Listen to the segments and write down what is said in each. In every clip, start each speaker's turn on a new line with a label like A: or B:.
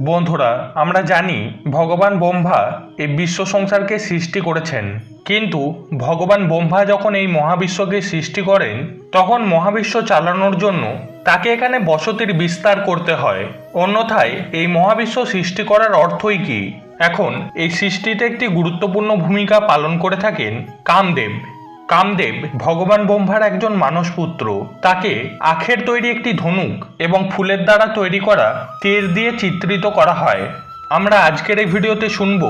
A: বন্ধুরা, আমরা জানি ভগবান ব্রহ্মা এই বিশ্ব সংসারকে সৃষ্টি করেছেন। কিন্তু ভগবান ব্রহ্মা যখন এই মহাবিশ্বকে সৃষ্টি করেন, তখন মহাবিশ্ব চালানোর জন্য তাকে এখানে বসতির বিস্তার করতে হয়। অন্যথায় এই মহাবিশ্ব সৃষ্টি করার অর্থই কি? এখন এই সৃষ্টিতে একটি গুরুত্বপূর্ণ ভূমিকা পালন করে থাকেন কামদেব। কামদেব, ভগবান ব্রহ্মার একজন মানস পুত্র তাকে আখের তৈরি একটি ধনুক এবং ফুলের দ্বারা তৈরি করা তীর দিয়ে চিত্রিত করা হয়। আমরা আজকের এই ভিডিওতে শুনব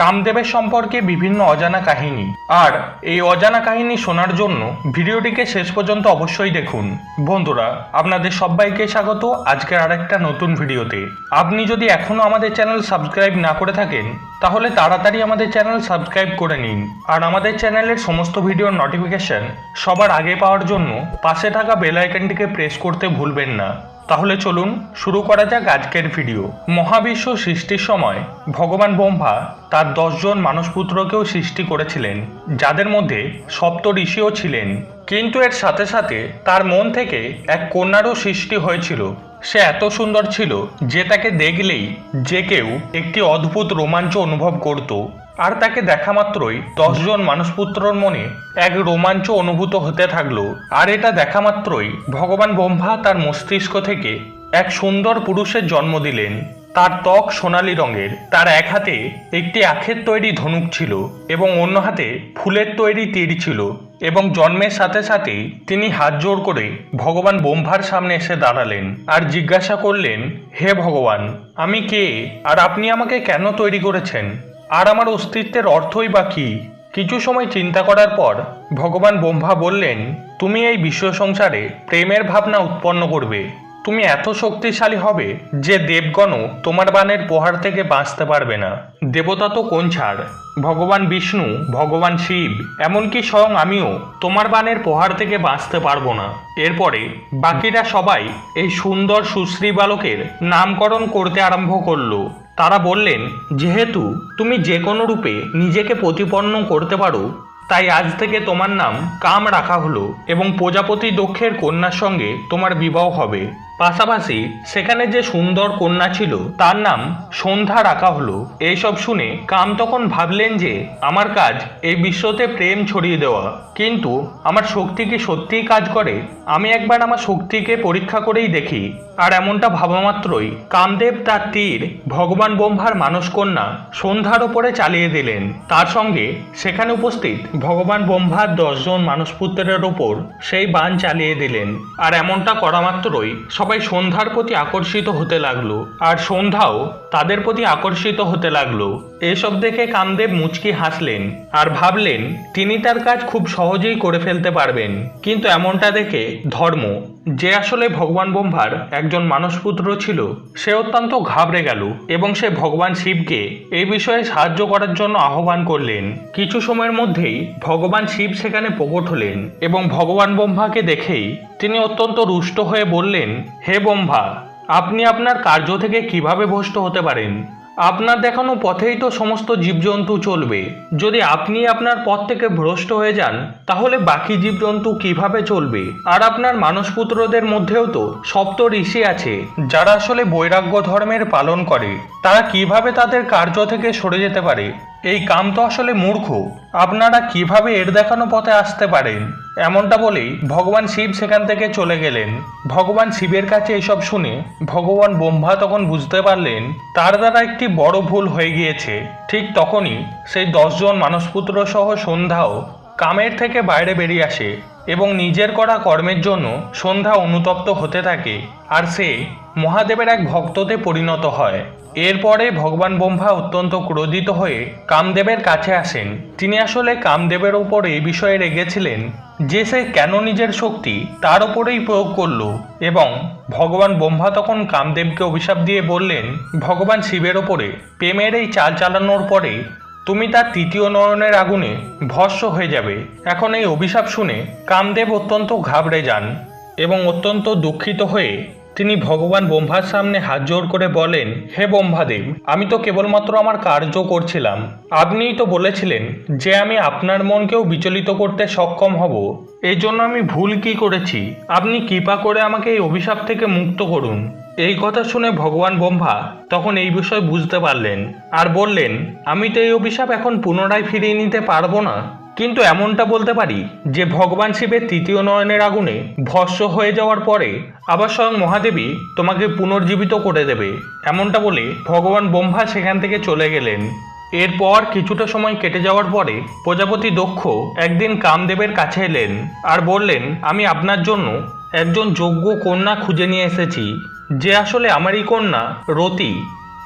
A: কামদেবের সম্পর্কে বিভিন্ন অজানা কাহিনী। আর এই অজানা কাহিনী শোনার জন্য ভিডিওটিকে শেষ পর্যন্ত অবশ্যই দেখুন। বন্ধুরা, আপনাদের সবাইকে স্বাগত আজকের আরেকটা নতুন ভিডিওতে। আপনি যদি এখনও আমাদের চ্যানেল সাবস্ক্রাইব না করে থাকেন, তাহলে তাড়াতাড়ি আমাদের চ্যানেল সাবস্ক্রাইব করে নিন। আর আমাদের চ্যানেলের সমস্ত ভিডিওর নোটিফিকেশন সবার আগে পাওয়ার জন্য পাশে থাকা বেল আইকনটিকে প্রেস করতে ভুলবেন না। তাহলে চলুন শুরু করা যাক আজকের ভিডিও। মহাবিশ্ব সৃষ্টির সময় ভগবান ব্রহ্মা তার দশজন মানসপুত্রকেও সৃষ্টি করেছিলেন, যাদের মধ্যে সপ্ত ঋষিও ছিলেন। কিন্তু এর সাথে সাথে তার মন থেকে এক কন্যারও সৃষ্টি হয়েছিল। সে এত সুন্দর ছিল যে তাকে দেখলেই যে কেউ একটি অদ্ভুত রোমাঞ্চ অনুভব করত। আর তাকে দেখা মাত্রই দশজন মানুষপুত্রর মনে এক রোমাঞ্চ অনুভূত হতে থাকল। আর এটা দেখা মাত্রই ভগবান ব্রহ্মা তার মস্তিষ্ক থেকে এক সুন্দর পুরুষের জন্ম দিলেন। তার ত্বক সোনালী রঙের। তার এক হাতে একটি আখের তৈরি ধনুক ছিল এবং অন্য হাতে ফুলের তৈরি তীর ছিল এবং জন্মের সাথে সাথেই তিনি হাত জোড় করে ভগবান ব্রহ্মার সামনে এসে দাঁড়ালেন আর জিজ্ঞাসা করলেন, হে ভগবান, আমি কে? আর আপনি আমাকে কেন তৈরি করেছেন? আর আমার অস্তিত্বের অর্থই বা কী? কিছু সময় চিন্তা করার পর ভগবান ব্রহ্মা বললেন, তুমি এই বিশ্ব সংসারে প্রেমের ভাবনা উৎপন্ন করবে। তুমি এত শক্তিশালী হবে যে দেবগণও তোমার বানের প্রহার থেকে বাঁচতে পারবে না। দেবতা তো কোন ছাড়? ভগবান বিষ্ণু, ভগবান শিব, এমনকি স্বয়ং আমিও তোমার বানের প্রহার থেকে বাঁচতে পারব না। এরপরে বাকিরা সবাই এই সুন্দর সুশ্রী বালকের নামকরণ করতে আরম্ভ করল। তারা বললেন, যেহেতু তুমি যে কোনো রূপে নিজেকে প্রতিপন্ন করতে পারো, তাই আজ থেকে তোমার নাম কাম রাখা হলো এবং প্রজাপতি দক্ষের কন্যার সঙ্গে তোমার বিবাহ হবে। পাশাপাশি সেখানে যে সুন্দর কন্যা ছিল, তার নাম সন্ধ্যা রাখা হলো। এইসব শুনে কাম তখন ভাবলেন যে, আমার কাজ এই বিশ্বতে প্রেম ছড়িয়ে দেওয়া। কিন্তু আমার শক্তি কি সত্যিই কাজ করে? আমি একবার আমার শক্তিকে পরীক্ষা করেই দেখি। আর এমনটা ভাবা মাত্রই কামদেব তার তীর, ভগবান ব্রহ্মার মানসকন্যা, সন্ধ্যার ওপরে চালিয়ে দিলেন। তার সঙ্গে সেখানে উপস্থিত ভগবান ব্রহ্মার দশজন মানসপুত্রের ওপর সেই বান চালিয়ে দিলেন। আর এমনটা করা মাত্রই সবাই সন্ধ্যার প্রতি আকর্ষিত হতে লাগল। আর সন্ধ্যাও তাদের প্রতি আকর্ষিত হতে লাগল। এসব দেখে কামদেব মুচকি হাসলেন আর ভাবলেন, তিনি তার কাজ খুব সহজেই করে ফেলতে পারবেন। কিন্তু এমনটা দেখে ধর্ম যে আসলে ভগবান ব্রহ্মার একজন মানসপুত্র ছিল, সে অত্যন্ত ঘাবড়ে গেল এবং সে ভগবান শিবকে এই বিষয়ে সাহায্য করার জন্য আহ্বান করলেন। কিছু সময়ের মধ্যেই ভগবান শিব সেখানে প্রকট হলেন এবং ভগবান ব্রহ্মাকে দেখেই তিনি অত্যন্ত রুষ্ট হয়ে বললেন, হে ব্রহ্মা, আপনি আপনার কার্য থেকে কীভাবে ভ্রষ্ট হতে পারেন? আপনার দেখানো পথেই তো সমস্ত জীবজন্তু চলবে। যদি আপনি আপনার পথ থেকে ভ্রষ্ট হয়ে যান, তাহলে বাকি জীবজন্তু কীভাবে চলবে? আর আপনার মানসপুত্রদের মধ্যেও তো সপ্ত ঋষি আছে, যারা আসলে বৈরাগ্য ধর্মের পালন করে। তারা কীভাবে তাদের কার্য থেকে সরে যেতে পারে? এই কাম তো আসলে মূর্খ। আপনারা কীভাবে এর দেখানো পথে আসতে পারেন? এমনটা বলেই ভগবান শিব সেখান থেকে চলে গেলেন। ভগবান শিবের কাছে এসব শুনে ভগবান ব্রহ্মা তখন বুঝতে পারলেন, তার দ্বারা একটি বড় ভুল হয়ে গিয়েছে। ঠিক তখনই সেই দশজন মানসপুত্র সহ সন্ধ্যাও কামের থেকে বাইরে বেরিয়ে আসে এবং নিজের করা কর্মের জন্য সন্ধ্যা অনুতপ্ত হতে থাকে। আর সে মহাদেবের এক ভক্ততে পরিণত হয়। এরপরে ভগবান ব্রহ্মা অত্যন্ত ক্রোধিত হয়ে কামদেবের কাছে আসেন। তিনি আসলে কামদেবের ওপর এই বিষয়ে রেগেছিলেন যে সে কেন নিজের শক্তি তার ওপরেই প্রয়োগ করল এবং ভগবান ব্রহ্মা তখন কামদেবকে অভিশাপ দিয়ে বললেন, ভগবান শিবের ওপরে প্রেমের এই চাল চালানোর পরে তুমি তার তৃতীয় নয়নের আগুনে ভস্য হয়ে যাবে। এখন এই অভিশাপ শুনে কামদেব অত্যন্ত ঘাবড়ে যান এবং অত্যন্ত দুঃখিত হয়ে তিনি ভগবান ব্রহ্মার সামনে হাত জোর করে বলেন, হে ব্রহ্মাদেব, আমি তো কেবলমাত্র আমার কার্য করছিলাম। আপনিই তো বলেছিলেন যে আমি আপনার মনকেও বিচলিত করতে সক্ষম হব। এই জন্য আমি ভুল কি করেছি? আপনি কৃপা করে আমাকে এই অভিশাপ থেকে মুক্ত করুন। এই কথা শুনে ভগবান ব্রহ্মা তখন এই বিষয় বুঝতে পারলেন আর বললেন, আমি তো এই অভিশাপ এখন পুনরায় ফিরিয়ে নিতে পারব না। কিন্তু এমনটা বলতে পারি যে ভগবান শিবের তৃতীয় নয়নের আগুনে ভস্য হয়ে যাওয়ার পরে আবার স্বয়ং মহাদেবী তোমাকে পুনর্জীবিত করে দেবে। এমনটা বলে ভগবান ব্রহ্মা সেখান থেকে চলে গেলেন। এরপর কিছুটা সময় কেটে যাওয়ার পরে প্রজাপতি দক্ষ একদিন কামদেবের কাছে এলেন আর বললেন, আমি আপনার জন্য একজন যোগ্য কন্যা খুঁজে নিয়ে এসেছি। যে আসলে আমারই কন্যা রতি।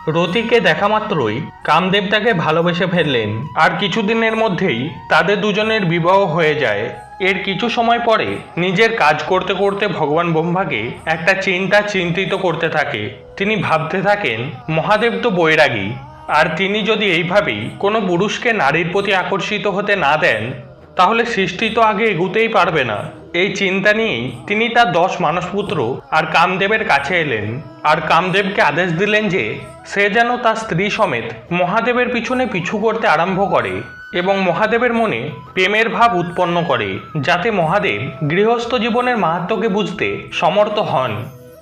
A: রতিকে দেখা মাত্রই কামদেব তাকে ভালোবেসে ফেললেন। আর কিছুদিনের মধ্যেই তাদের দুজনের বিবাহ হয়ে যায়। এর কিছু সময় পরে নিজের কাজ করতে করতে ভগবান ব্রহ্মাকে একটা চিন্তা চিন্তিত করতে থাকে। তিনি ভাবতে থাকেন, মহাদেব তো বৈরাগী। আর তিনি যদি এইভাবেই কোনো পুরুষকে নারীর প্রতি আকর্ষিত হতে না দেন, তাহলে সৃষ্টি তো আগে এগুতেই পারবে না। এই চিন্তা নিয়েই তিনি তার দশ মানসপুত্র আর কামদেবের কাছে এলেন। আর কামদেবকে আদেশ দিলেন যে, সে যেন তার স্ত্রী সমেত মহাদেবের পিছনে পিছু করতে আরম্ভ করে এবং মহাদেবের মনে প্রেমের ভাব উৎপন্ন করে, যাতে মহাদেব গৃহস্থ জীবনের মাহাত্মকে বুঝতে সমর্থ হন।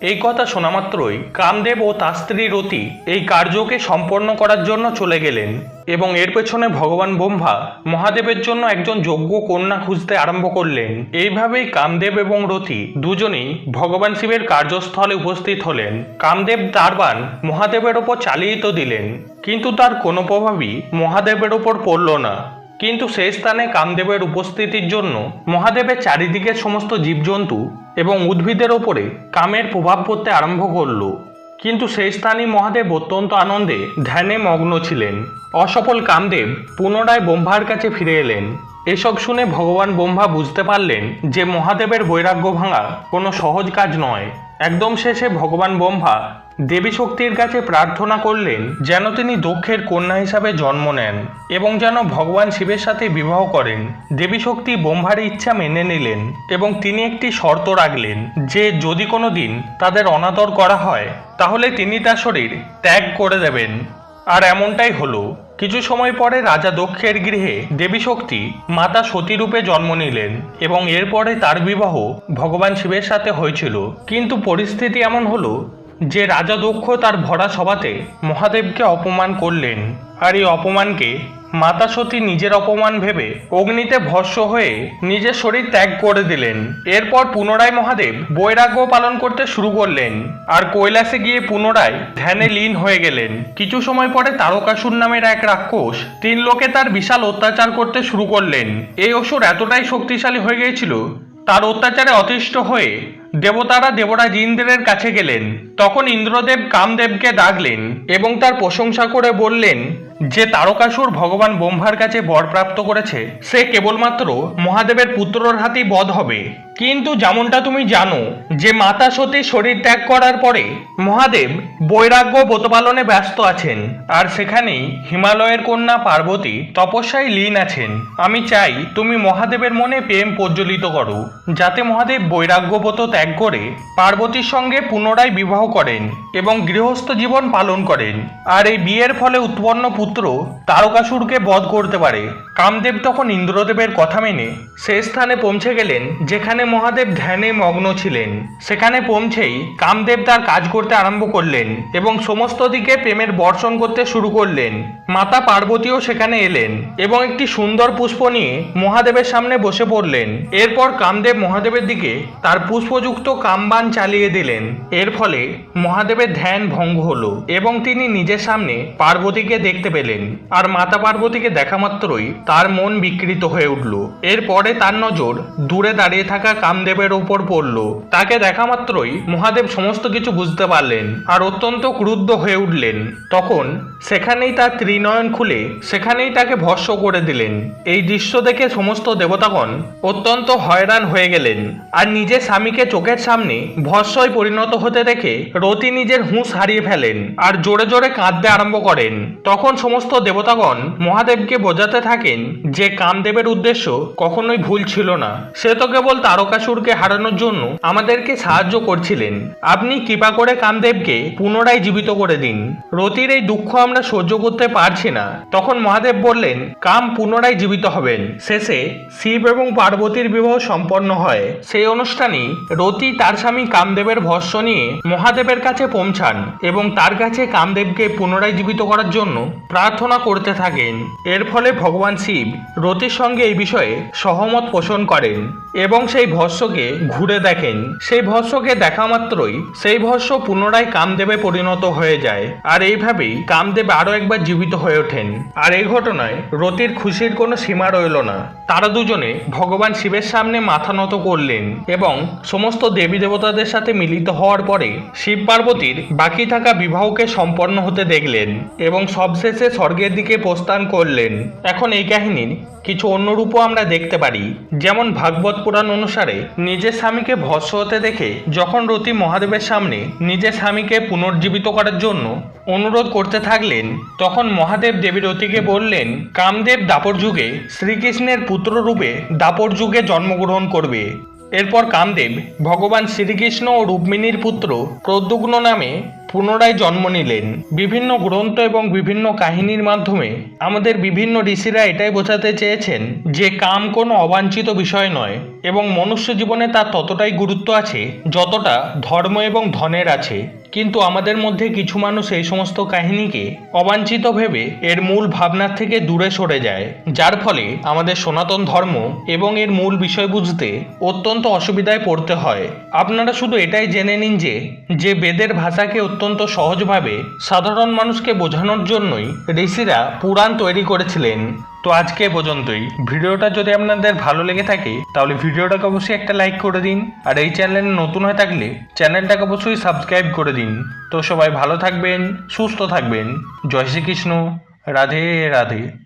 A: এই কথা শোনা মাত্রই কামদেব ও তার স্ত্রী রতি এই কার্যকে সম্পন্ন করার জন্য চলে গেলেন এবং এর পেছনে ভগবান ব্রহ্মা মহাদেবের জন্য একজন যোগ্য কন্যা খুঁজতে আরম্ভ করলেন। এইভাবেই কামদেব এবং রতি দুজনেই ভগবান শিবের কার্যস্থলে উপস্থিত হলেন। কামদেব তার বান মহাদেবের ওপর চালিয়ে তো দিলেন, কিন্তু তার কোনো প্রভাবই মহাদেবের ওপর পড়ল না। কিন্তু সেই স্থানে কামদেবের উপস্থিতির জন্য মহাদেবের চারিদিকের সমস্ত জীবজন্তু এবং উদ্ভিদের ওপরে কামের প্রভাব পড়তে আরম্ভ করল। কিন্তু সেই স্থানে মহাদেব অত্যন্ত আনন্দে ধ্যানে মগ্ন ছিলেন। অসফল কামদেব পুনরায় ব্রহ্মার কাছে ফিরে এলেন। এসব শুনে ভগবান ব্রহ্মা বুঝতে পারলেন যে মহাদেবের বৈরাগ্য ভাঙা কোনো সহজ কাজ নয়। একদম শেষে ভগবান ব্রহ্মা দেবী শক্তির কাছে প্রার্থনা করলেন যেন তিনি দক্ষের কন্যা হিসাবে জন্ম নেন এবং যেন ভগবান শিবের সাথে বিবাহ করেন। দেবী শক্তি ব্রহ্মার ইচ্ছা মেনে নিলেন এবং তিনি একটি শর্ত রাখলেন যে যদি কোনো দিন তাদের অনাদর করা হয়, তাহলে তিনি তার শরীর ত্যাগ করে দেবেন। আর এমনটাই হলো, কিছু সময় পরে রাজা দক্ষের গৃহে দেবী শক্তি মাতা সতীরূপে জন্ম নিলেন এবং এরপরে তার বিবাহ ভগবান শিবের সাথে হয়েছিল। কিন্তু পরিস্থিতি এমন হলো যে রাজা দক্ষ তার ভরা সভাতে মহাদেবকে অপমান করলেন আর এই অপমানকে মাতা সতী নিজের অপমান ভেবে অগ্নিতে ভস্য হয়ে নিজের শরীর ত্যাগ করে দিলেন। এরপর পুনরায় মহাদেব বৈরাগ্য পালন করতে শুরু করলেন আর কৈলাসে গিয়ে পুনরায় ধ্যানে লীন হয়ে গেলেন। কিছু সময় পরে তারকাসুর নামের এক রাক্ষস তিন লোকে তার বিশাল অত্যাচার করতে শুরু করলেন। এই অসুর এতটাই শক্তিশালী হয়ে গিয়েছিল, তার অত্যাচারে অতিষ্ঠ হয়ে দেবতারা দেবরাজ ইন্দ্রের কাছে গেলেন। তখন ইন্দ্রদেব কামদেবকে ডাকলেন এবং তার প্রশংসা করে বললেন, যে তারকাসুর ভগবান ব্রহ্মার কাছে বর প্রাপ্ত করেছে, সে কেবলমাত্র মহাদেবের পুত্রর হাতেই বধ হবে। কিন্তু যেমনটা তুমি জানো যে মাতা সতী শরীর ত্যাগ করার পরে মহাদেব বৈরাগ্য ব্রতপালনে ব্যস্ত আছেন আর সেখানেই হিমালয়ের কন্যা পার্বতী তপস্যায় লীন আছেন। আমি চাই তুমি মহাদেবের মনে প্রেম প্রজ্বলিত করো, যাতে মহাদেব বৈরাগ্যব্রত ত্যাগ করে পার্বতীর সঙ্গে পুনরায় বিবাহ করেন এবং গৃহস্থ জীবন পালন করেন। আর এই বিয়ের ফলে উৎপন্ন পুত্র তারকাসুরকে বধ করতে পারে। কামদেব তখন ইন্দ্রদেবের কথা মেনে সে স্থানে পৌঁছে গেলেন, যেখানে মহাদেব ধ্যানে মগ্ন ছিলেন। সেখানে পৌঁছেই কামদেব তার কাজ করতে আরম্ভ করলেন এবং সমস্ত দিকে প্রেমের বর্ষণ করতে শুরু করলেন। মাতা পার্বতীও সেখানে এলেন এবং একটি সুন্দর পুষ্প নিয়ে মহাদেবের সামনে বসে পড়লেন। এরপর কামদেব মহাদেবের দিকে তার পুষ্পযুক্ত কামবান চালিয়ে দিলেন। এর ফলে মহাদেবের ধ্যান ভঙ্গ হল এবং তিনি নিজের সামনে পার্বতীকে দেখতে পেলেন। আর মাতা পার্বতীকে দেখা মাত্রই তার মন বিকৃত হয়ে উঠল। এরপরে তার নজর দূরে দাঁড়িয়ে থাকা কামদেবের ওপর পড়ল। তাকে দেখা মাত্রই মহাদেব সমস্ত কিছু বুঝতে পারলেন আর অত্যন্ত ক্রুদ্ধ হয়ে উঠলেন। তখন সেখানেই তার ত্রিনয়ন খুলে সেখানেই তাকে ভস্য করে দিলেন। এই দৃশ্য দেখে সমস্ত দেবতাগণ অত্যন্ত হয়রান হয়ে গেলেন। আর নিজের স্বামীকে চোখের সামনে ভস্যয় পরিণত হতে দেখে রতি নিজের হুঁশ হারিয়ে ফেলেন আর জোরে জোরে কাঁদতে আরম্ভ করেন। তখন সমস্ত দেবতাগণ মহাদেবকে বোঝাতে থাকেন যে কামদেবের উদ্দেশ্য কখনোই ভুল ছিল না। সে তো কেবল তারকাসুরকে হারানোর জন্য আমাদেরকে সাহায্য করছিলেন। আপনি কৃপা করে কামদেবকে পুনরায় জীবিত করে দিন। রতির এই দুঃখ আমরা সহ্য করতে পারছি না। তখন মহাদেব বললেন, কাম পুনরায় জীবিত হবেন। শেষে শিব এবং পার্বতীর বিবাহ সম্পন্ন হয়। সেই অনুষ্ঠানেই রতি রতি তার স্বামী কামদেবের ভস্য নিয়ে মহাদেবের কাছে পৌঁছান এবং তার কাছে কামদেবকে পুনরায় জীবিত করার জন্য প্রার্থনা করতে থাকেন। এর ফলে ভগবান শিব রতির সঙ্গে এই বিষয়ে সহমত পোষণ করেন এবং সেই ভস্যকে ঘুরে দেখেন। সেই ভস্যকে দেখা মাত্রই সেই ভস্য পুনরায় কামদেবে পরিণত হয়ে যায়। আর এইভাবেই কামদেব আরও একবার জীবিত হয়ে ওঠেন। আর এই ঘটনায় রতির খুশির কোনো সীমা রইল না। তারা দুজনে ভগবান শিবের সামনে মাথা নত করলেন এবং সমস্ত দেবী দেবতাদের সাথে মিলিত হওয়ার পরে শিব পার্বতীর বাকি থাকা বিবাহকে সম্পন্ন হতে দেখলেন এবং সবশেষে স্বর্গের দিকে প্রস্থান করলেন। এখন এই কাহিনীর কিছু অন্য রূপও আমরা দেখতে পারি। যেমন ভাগবত পুরাণ অনুসারে নিজের স্বামীকে ভস্য হতে দেখে যখন রতি মহাদেবের সামনে নিজের স্বামীকে পুনর্জীবিত করার জন্য অনুরোধ করতে থাকলেন, তখন মহাদেব দেবী রতিকে বললেন, কামদেব দাপর যুগে শ্রীকৃষ্ণের পুত্র রূপে দাপর যুগে জন্মগ্রহণ করবে। এরপর কামদেব ভগবান শ্রীকৃষ্ণ ও রুক্মিণীর পুত্র প্রদ্যুগ্ন নামে পুনরায় জন্ম নিলেন। বিভিন্ন গ্রন্থ এবং বিভিন্ন কাহিনীর মাধ্যমে আমাদের বিভিন্ন ঋষিরা এটাই বোঝাতে চেয়েছেন যে কাম কোনো অবাঞ্ছিত বিষয় নয় এবং মনুষ্য জীবনে তার ততটাই গুরুত্ব আছে যতটা ধর্ম এবং ধনের আছে। কিন্তু আমাদের মধ্যে কিছু মানুষ এই সমস্ত কাহিনীকে অবাঞ্ছিত ভেবে এর মূল ভাবনার থেকে দূরে সরে যায়, যার ফলে আমাদের সনাতন ধর্ম এবং এর মূল বিষয় বুঝতে অত্যন্ত অসুবিধায় পড়তে হয়। আপনারা শুধু এটাই জেনে নিন যে যে বেদের ভাষাকে অত্যন্ত সহজভাবে সাধারণ মানুষকে বোঝানোর জন্যই ঋষিরা পুরাণ তৈরি করেছিলেন। তো আজকে পর্যন্তই। ভিডিওটা যদি আপনাদের ভালো লেগে থাকে, তাহলে ভিডিওটাকে অবশ্যই একটা লাইক করে দিন। আর এই চ্যানেল নতুন হয়ে থাকলে চ্যানেলটাকে অবশ্যই সাবস্ক্রাইব করে দিন। তো সবাই ভালো থাকবেন, সুস্থ থাকবেন। জয় শ্রীকৃষ্ণ। রাধে রাধে।